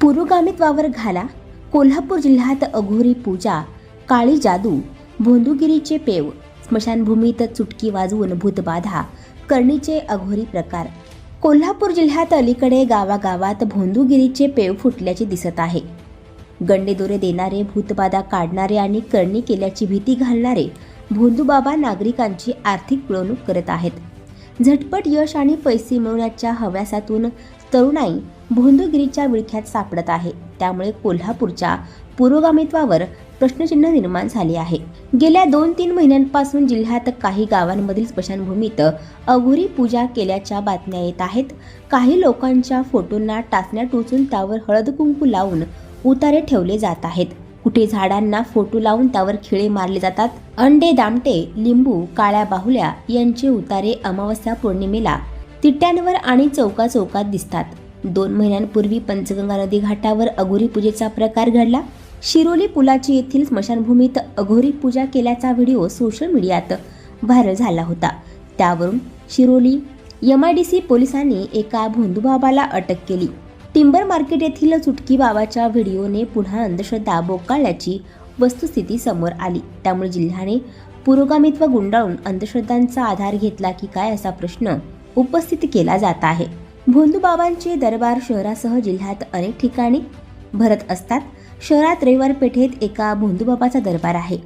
पुरोगामित वावर घाला. कोल्हापूर जिल्ह्यात अघोरी पूजा काळी जादू भोंदूगिरीचे पेव स्मशानभूमीत चुटकी वाजवून भूतबाधा करणीचे अघोरी प्रकार. कोल्हापूर जिल्ह्यात अलीकडे गावागावात भोंदूगिरीचे पेव फुटल्याचे दिसत आहे. गंडेदोरे देणारे भूतबाधा काढणारे आणि करणी केल्याची भीती घालणारे भोंदूबाबा नागरिकांची आर्थिक पिळवणूक करत आहेत. झटपट यश आणि पैसे मिळवण्याच्या हव्यासातून तरुणाई भोंदूगिरीच्या विळख्यात सापडत आहे. त्यामुळे कोल्हापूरच्या पुरोगामित्वावर प्रश्नचिन्ह निर्माण झाले आहे. गेल्या दोन तीन महिन्यांपासून जिल्ह्यात काही गावांमधील स्मशानभूमीत अघोरी पूजा केल्याच्या बातम्या येत आहेत. काही लोकांच्या फोटोंना टाचण्या टोचून त्यावर हळद कुंकू लावून उतारे ठेवले जात आहेत. कुठे झाडांना फोटो लावून त्यावर खिळे मारले जातात. अंडे दामटे लिंबू काळ्या बाहुल्या यांचे उतारे अमावस्या पौर्णिमेला तिट्ट्यांवर आणि चौका चौकात दिसतात. दोन महिन्यांपूर्वी पंचगंगा नदी घाटावर अघोरी पूजेचा प्रकार घडला. शिरोली पुलाची येथील स्मशानभूमीत अघोरी पूजा केल्याचा व्हिडिओ सोशल मीडियात व्हायरल झाला होता. त्यावरून शिरोली यमा डी सी पोलिसांनी एका भोंदूबाबाला अटक केली. टिंबर मार्केट येथील चुटकी बाबाच्या व्हिडिओने पुन्हा अंधश्रद्धा बोकाळल्याची वस्तुस्थिती समोर आली. त्यामुळे जिल्ह्याने पुरोगामित्व गुंडाळून अंधश्रद्धांचा आधार घेतला की काय असा प्रश्न उपस्थित केला जात आहे. भोंदूबाबांचे दरबार शहरासह जिल्ह्यात अनेक ठिकाणी भरत असतात. शहरात रविवार पेठेत एका भोंदूबाबाचा दरबार आहे.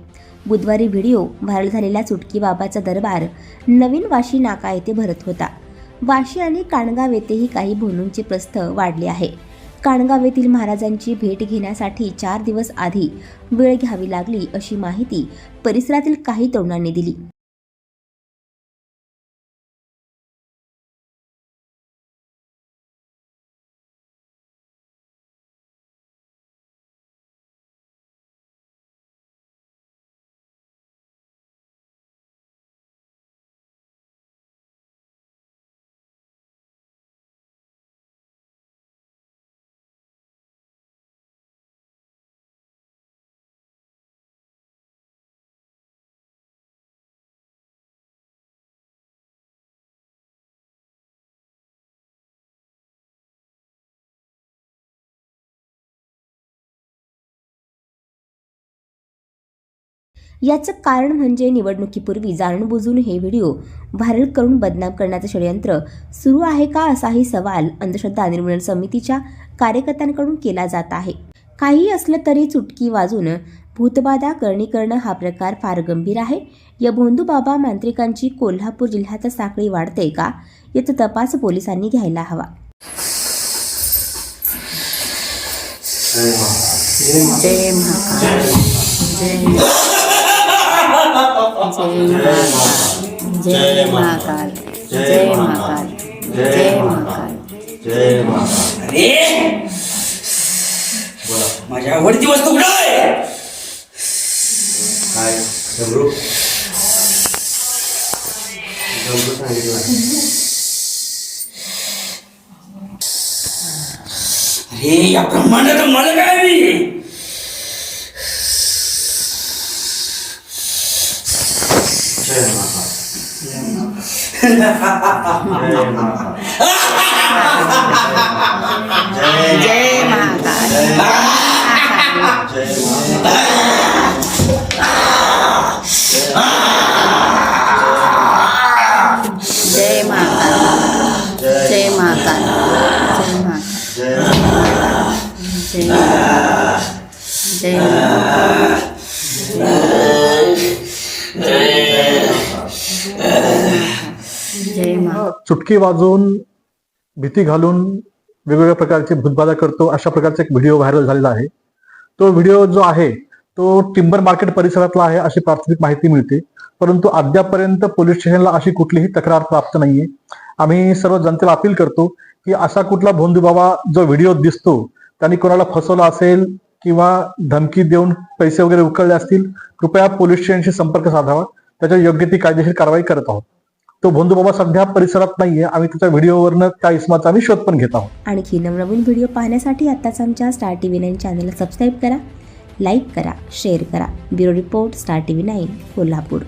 बुधवारी व्हिडिओ व्हायरल झालेला चुटकी बाबाचा दरबार नवीन वाशी नाका येथे भरत होता. वाशी आणि काणगाव येथेही काही भोनूंचे प्रस्थ वाढले आहे. काणगाव येथील महाराजांची भेट घेण्यासाठी चार दिवस आधी वेळ घ्यावी लागली अशी माहिती परिसरातील काही तरुणांनी दिली. याचं कारण म्हणजे निवडणुकीपूर्वी जाणून बुजून हे व्हिडिओ व्हायरल करून बदनाम करण्याचं षडयंत्र सुरू आहे का असाही सवाल अंधश्रद्धा निर्मूलन समितीच्या कार्यकर्त्यांकडून केला जात आहे. काही असलं तरी चुटकी वाजून भूतबाधा करणी करणं हा प्रकार फार गंभीर आहे. या भोंदूबाबा मांत्रिकांची कोल्हापूर जिल्ह्यात साखळी वाढते का? याचा तपास पोलिसांनी घ्यायला हवा. जय महाकाल. जय जय महाकाल जय महाकाल जय महाकाल जय महाकाल अरे माझ्या आवडती वस्तू कुठं आहे काय डमरू डमरू सांगितलं अरे या ब्रह्मांडात मला काय मी जय महाकाल जय जय महाकाल जय महाकाल जय महाकाल जय महाकाल जय महाकाल जय जय महाकाल जय महाकाल जय महाकाल चुटकी वाजवून भीती घालून वेगवेगळ्या प्रकारची भूतबाधा करतो अशा प्रकारचा एक व्हिडिओ व्हायरल झालेला आहे. तो व्हिडिओ जो आहे तो टिंबर मार्केट परिसरातला आहे अशी प्राथमिक माहिती मिळते. परंतु अद्यापर्यंत पोलीस स्टेशनला अशी कुठलीही तक्रार प्राप्त नाहीये. आम्ही सर्व जनतेला अपील करतो की असा कुठला भोंदूबाबा जो व्हिडिओ दिसतो त्यांनी कोणाला फसवलं असेल किंवा धमकी देऊन पैसे वगैरे उकळले असतील कृपया पोलीस स्टेशनशी संपर्क साधावा. त्याच्यावर योग्य ती कायदेशीर कारवाई करत आहोत. तो भोंदूबाबा सध्या परिसरात नाहीये. आम्ही त्याच्या व्हिडिओवरनं त्या इसमाचा आम्ही शोध पण घेत आहोत. आणखी नवनवीन व्हिडिओ पाहण्यासाठी आत्ताच आमच्या स्टार टी व्ही नाईन चॅनलला सबस्क्राईब करा लाईक करा शेअर करा. Bureau report Star T V nine Kolhapur.